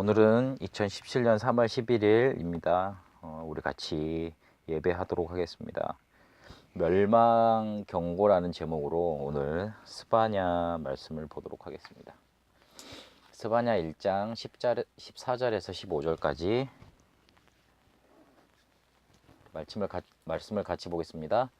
오늘은 2017년 3월 11일입니다. 어, 우리 같이 예배하도록 하겠습니다. 멸망 경고라는 제목으로 오늘 스바냐 말씀을 보도록 하겠습니다. 스바냐 1장 10절, 14절에서 15절까지 말씀을, 가, 말씀을 같이 보겠습니다.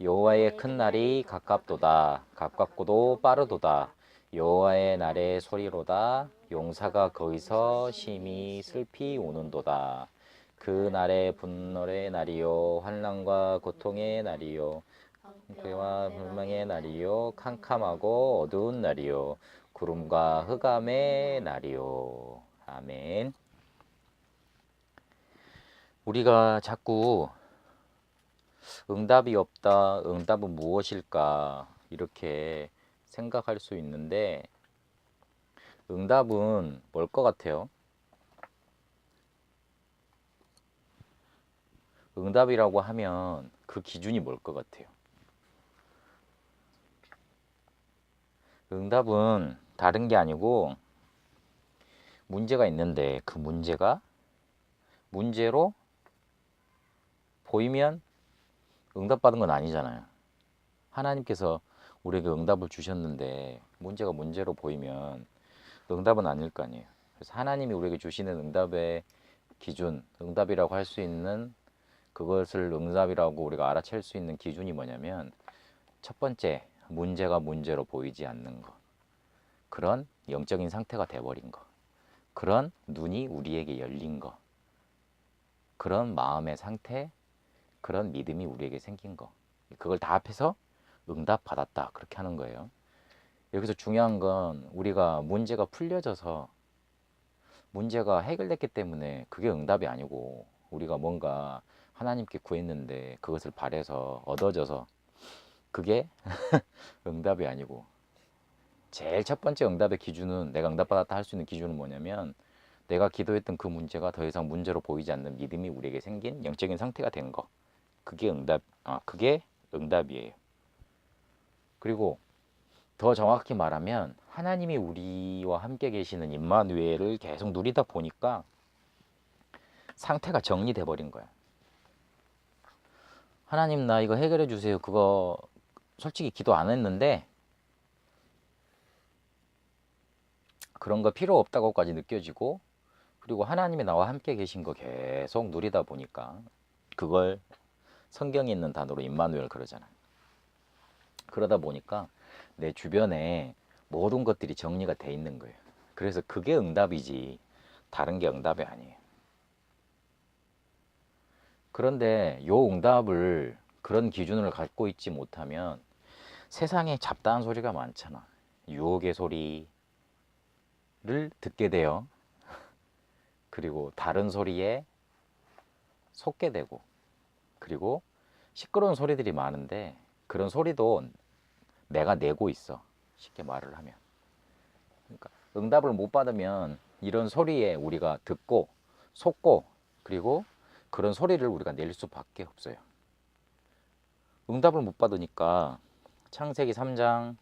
여호와의 큰 날이 가깝도다 가깝고도 빠르도다 여호와의 날의 소리로다. 용사가 거기서 심히 슬피 오는도다. 그 날의 분노의 날이요 환난과 고통의 날이요 그와 불망의 날이요 캄캄하고 어두운 날이요 구름과 흑암의 날이요. 아멘. 우리가 자꾸 응답이 없다 응답은 무엇일까? 이렇게 생각할 수 있는데 응답은 뭘 것 같아요? 응답이라고 하면 그 기준이 뭘 것 같아요? 응답은 다른 게 아니고 문제가 있는데 그 문제가 문제로 보이면 응답받은 건 아니잖아요. 하나님께서 우리에게 응답을 주셨는데 문제가 문제로 보이면 응답은 아닐 거 아니에요. 그래서 하나님이 우리에게 주시는 응답의 기준, 응답이라고 할 수 있는 그것을 응답이라고 우리가 알아챌 수 있는 기준이 뭐냐면 첫 번째, 문제가 문제로 보이지 않는 것. 그런 영적인 상태가 돼버린 것. 그런 눈이 우리에게 열린 것. 그런 마음의 상태, 그런 믿음이 우리에게 생긴 거. 그걸 다 합해서 응답 받았다. 그렇게 하는 거예요. 여기서 중요한 건 우리가 문제가 풀려져서 문제가 해결됐기 때문에 그게 응답이 아니고 우리가 뭔가 하나님께 구했는데 그것을 바래서 얻어져서 그게 응답이 아니고 제일 첫 번째 응답의 기준은 내가 응답받았다 할 수 있는 기준은 뭐냐면 내가 기도했던 그 문제가 더 이상 문제로 보이지 않는 믿음이 우리에게 생긴 영적인 상태가 된 거. 그게 응답, 아, 그게 응답이에요. 그리고 더 정확히 말하면 하나님이 우리와 함께 계시는 임마누엘을 계속 누리다 보니까 상태가 정리돼 버린 거야. 하나님 나 이거 해결해 주세요. 그거 솔직히 기도 안 했는데 그런 거 필요 없다고까지 느껴지고 그리고 하나님이 나와 함께 계신 거 계속 누리다 보니까 그걸 성경에 있는 단어로 임마누엘 그러잖아요. 그러다 보니까 내 주변에 모든 것들이 정리가 돼 있는 거예요. 그래서 그게 응답이지 다른 게 응답이 아니에요. 그런데 요 응답을 그런 기준을 갖고 있지 못하면 세상에 잡다한 소리가 많잖아. 유혹의 소리를 듣게 돼요. 그리고 다른 소리에 속게 되고 그리고 시끄러운 소리들이 많은데 그런 소리도 내가 내고 있어. 쉽게 말을 하면. 그러니까 응답을 못 받으면 이런 소리에 우리가 듣고 속고 그리고 그런 소리를 우리가 낼 수밖에 없어요. 응답을 못 받으니까 창세기 3장,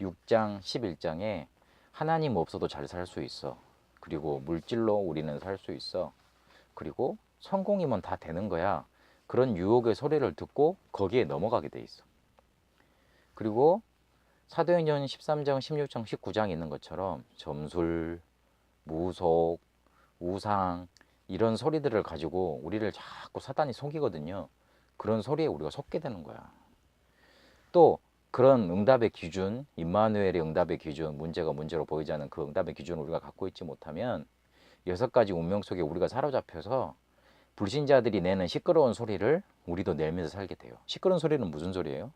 6장, 11장에 하나님 없어도 잘 살 수 있어. 그리고 물질로 우리는 살 수 있어. 그리고 성공이면 다 되는 거야. 그런 유혹의 소리를 듣고 거기에 넘어가게 돼 있어. 그리고 사도행전 13장, 16장, 19장 있는 것처럼 점술, 무속, 우상 이런 소리들을 가지고 우리를 자꾸 사단이 속이거든요. 그런 소리에 우리가 속게 되는 거야. 또 그런 응답의 기준, 임마누엘의 응답의 기준, 문제가 문제로 보이지 않는 그 응답의 기준을 우리가 갖고 있지 못하면 여섯 가지 운명 속에 우리가 사로잡혀서 불신자들이 내는 시끄러운 소리를 우리도 내면서 살게 돼요. 시끄러운 소리는 무슨 소리예요?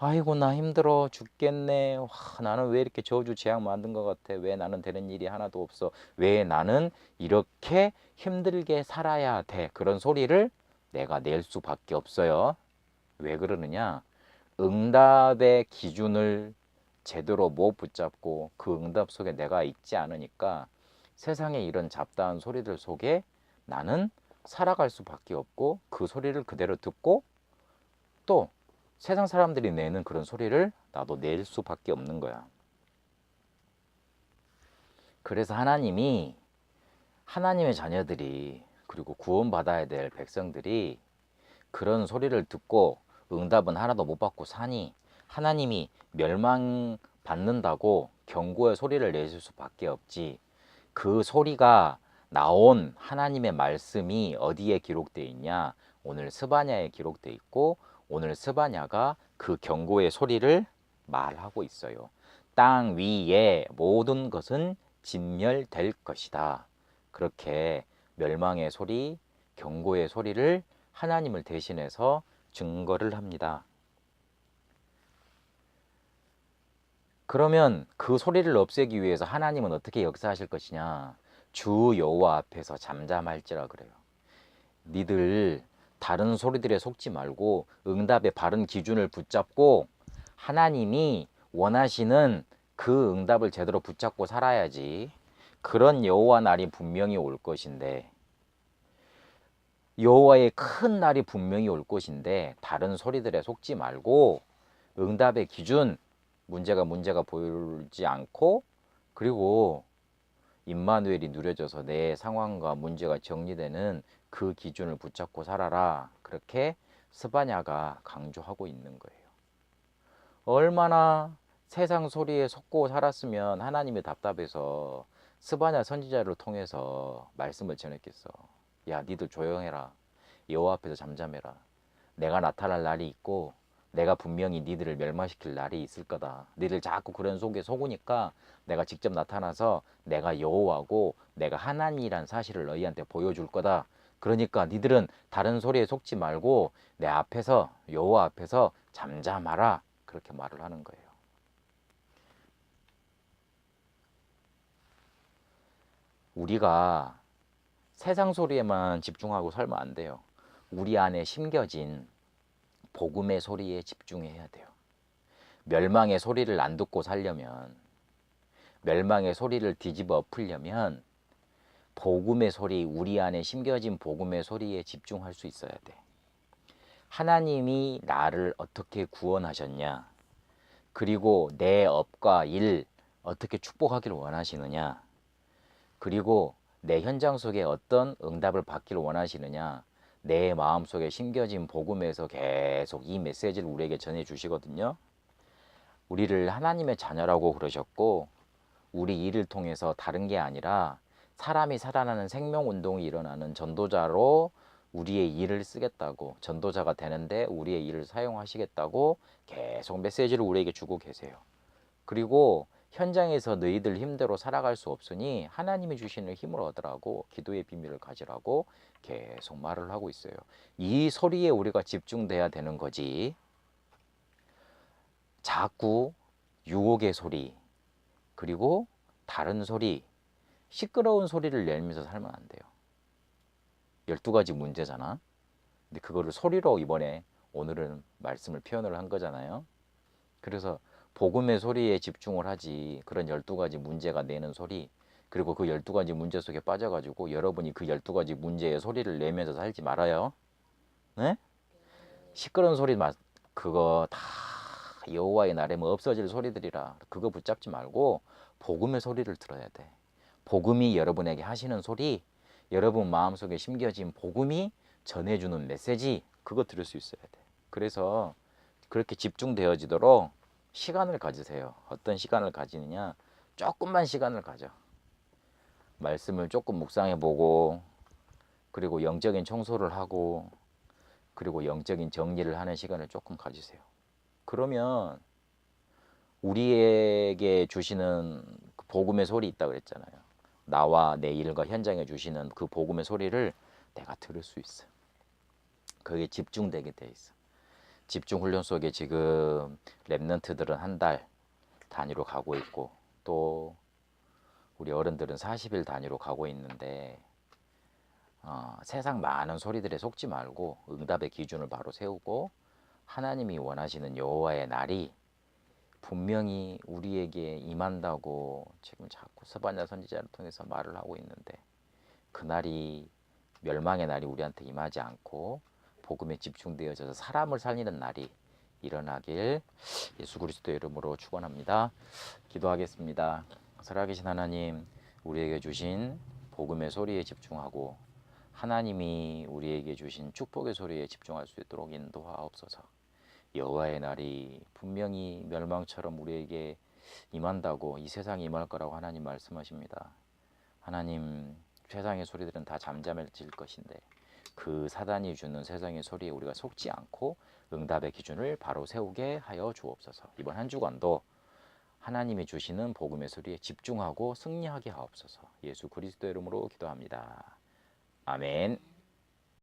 아이고 나 힘들어 죽겠네. 와, 나는 왜 이렇게 저주 재앙 만든 것 같아? 왜 나는 되는 일이 하나도 없어? 왜 나는 이렇게 힘들게 살아야 돼? 그런 소리를 내가 낼 수밖에 없어요. 왜 그러느냐? 응답의 기준을 제대로 못 붙잡고 그 응답 속에 내가 있지 않으니까 세상에 이런 잡다한 소리들 속에 나는 살아갈 수밖에 없고 그 소리를 그대로 듣고 또 세상 사람들이 내는 그런 소리를 나도 낼 수밖에 없는 거야. 그래서 하나님이 하나님의 자녀들이 그리고 구원받아야 될 백성들이 그런 소리를 듣고 응답은 하나도 못 받고 사니 하나님이 멸망받는다고 경고의 소리를 내실 수밖에 없지 그 소리가 나온 하나님의 말씀이 어디에 기록되어 있냐 오늘 스바냐에 기록되어 있고 오늘 스바냐가 그 경고의 소리를 말하고 있어요 땅 위에 모든 것은 진멸될 것이다 그렇게 멸망의 소리 경고의 소리를 하나님을 대신해서 증거를 합니다. 그러면 그 소리를 없애기 위해서 하나님은 어떻게 역사하실 것이냐? 주 여호와 앞에서 잠잠할지라 그래요. 니들 다른 소리들에 속지 말고 응답의 바른 기준을 붙잡고 하나님이 원하시는 그 응답을 제대로 붙잡고 살아야지. 그런 여호와 날이 분명히 올 것인데 여호와의 큰 날이 분명히 올 것인데 다른 소리들에 속지 말고 응답의 기준 문제가 문제가 보이지 않고 그리고 임마누엘이 누려져서 내 상황과 문제가 정리되는 그 기준을 붙잡고 살아라 그렇게 스바냐가 강조하고 있는 거예요. 얼마나 세상 소리에 속고 살았으면 하나님이 답답해서 스바냐 선지자를 통해서 말씀을 전했겠어. 야, 니들 조용해라. 여호와 앞에서 잠잠해라. 내가 나타날 날이 있고 내가 분명히 니들을 멸망시킬 날이 있을 거다. 니들 자꾸 그런 속에 속으니까 내가 직접 나타나서 내가 여호와고 내가 하나님이란 사실을 너희한테 보여줄 거다. 그러니까 니들은 다른 소리에 속지 말고 내 앞에서 여호와 앞에서 잠잠하라. 그렇게 말을 하는 거예요. 우리가 세상 소리에만 집중하고 살면 안 돼요. 우리 안에 심겨진 복음의 소리에 집중해야 돼요. 멸망의 소리를 안 듣고 살려면, 멸망의 소리를 뒤집어 엎으려면, 복음의 소리, 우리 안에 심겨진 복음의 소리에 집중할 수 있어야 돼. 하나님이 나를 어떻게 구원하셨냐? 그리고 내 업과 일 어떻게 축복하기를 원하시느냐? 그리고 내 현장 속에 어떤 응답을 받기를 원하시느냐? 내 마음속에 심겨진 복음에서 계속 이 메시지를 우리에게 전해 주시거든요. 우리를 하나님의 자녀라고 그러셨고 우리 일을 통해서 다른 게 아니라 사람이 살아나는 생명 운동이 일어나는 전도자로 우리의 일을 쓰겠다고 전도자가 되는데 우리의 일을 사용하시겠다고 계속 메시지를 우리에게 주고 계세요. 그리고 현장에서 너희들 힘대로 살아갈 수 없으니 하나님이 주시는 힘을 얻으라고 기도의 비밀을 가지라고 계속 말을 하고 있어요. 이 소리에 우리가 집중돼야 되는 거지. 자꾸 유혹의 소리 그리고 다른 소리 시끄러운 소리를 내면서 살면 안 돼요. 12가지 문제잖아. 근데 그거를 소리로 이번에 오늘은 말씀을 표현을 한 거잖아요. 그래서 복음의 소리에 집중을 하지 그런 12가지 문제가 내는 소리 그리고 그 12가지 문제 속에 빠져가지고 여러분이 그 12가지 문제의 소리를 내면서 살지 말아요. 네? 시끄러운 소리 마, 그거 다 여호와의 날에 뭐 없어질 소리들이라 그거 붙잡지 말고 복음의 소리를 들어야 돼. 복음이 여러분에게 하시는 소리, 여러분 마음속에 심겨진 복음이 전해주는 메시지 그거 들을 수 있어야 돼. 그래서 그렇게 집중되어지도록 시간을 가지세요. 어떤 시간을 가지느냐? 조금만 시간을 가져. 말씀을 조금 묵상해 보고 그리고 영적인 청소를 하고 그리고 영적인 정리를 하는 시간을 조금 가지세요. 그러면 우리에게 주시는 그 복음의 소리 있다 그랬잖아요. 나와 내 일과 현장에 주시는 그 복음의 소리를 내가 들을 수 있어. 그게 집중되게 돼 있어. 집중 훈련 속에 지금 랩런트들은 한 달 단위로 가고 있고 또 우리 어른들은 40일 단위로 가고 있는데 어, 세상 많은 소리들에 속지 말고 응답의 기준을 바로 세우고 하나님이 원하시는 여호와의 날이 분명히 우리에게 임한다고 지금 자꾸 서반야 선지자를 통해서 말을 하고 있는데 그 날이 멸망의 날이 우리한테 임하지 않고 복음에 집중되어져서 사람을 살리는 날이 일어나길 예수 그리스도 이름으로 축원합니다. 기도하겠습니다. 살아계신 하나님, 우리에게 주신 복음의 소리에 집중하고 하나님이 우리에게 주신 축복의 소리에 집중할 수 있도록 인도하옵소서. 여호와의 날이 분명히 멸망처럼 우리에게 임한다고 이 세상에 임할 거라고 하나님 말씀하십니다. 하나님 세상의 소리들은 다 잠잠해질 것인데 그 사단이 주는 세상의 소리에 우리가 속지 않고 응답의 기준을 바로 세우게 하여 주옵소서. 이번 한 주간도 하나님이 주시는 복음의 소리에 집중하고 승리하게 하옵소서. 예수 그리스도의 이름으로 기도합니다. 아멘.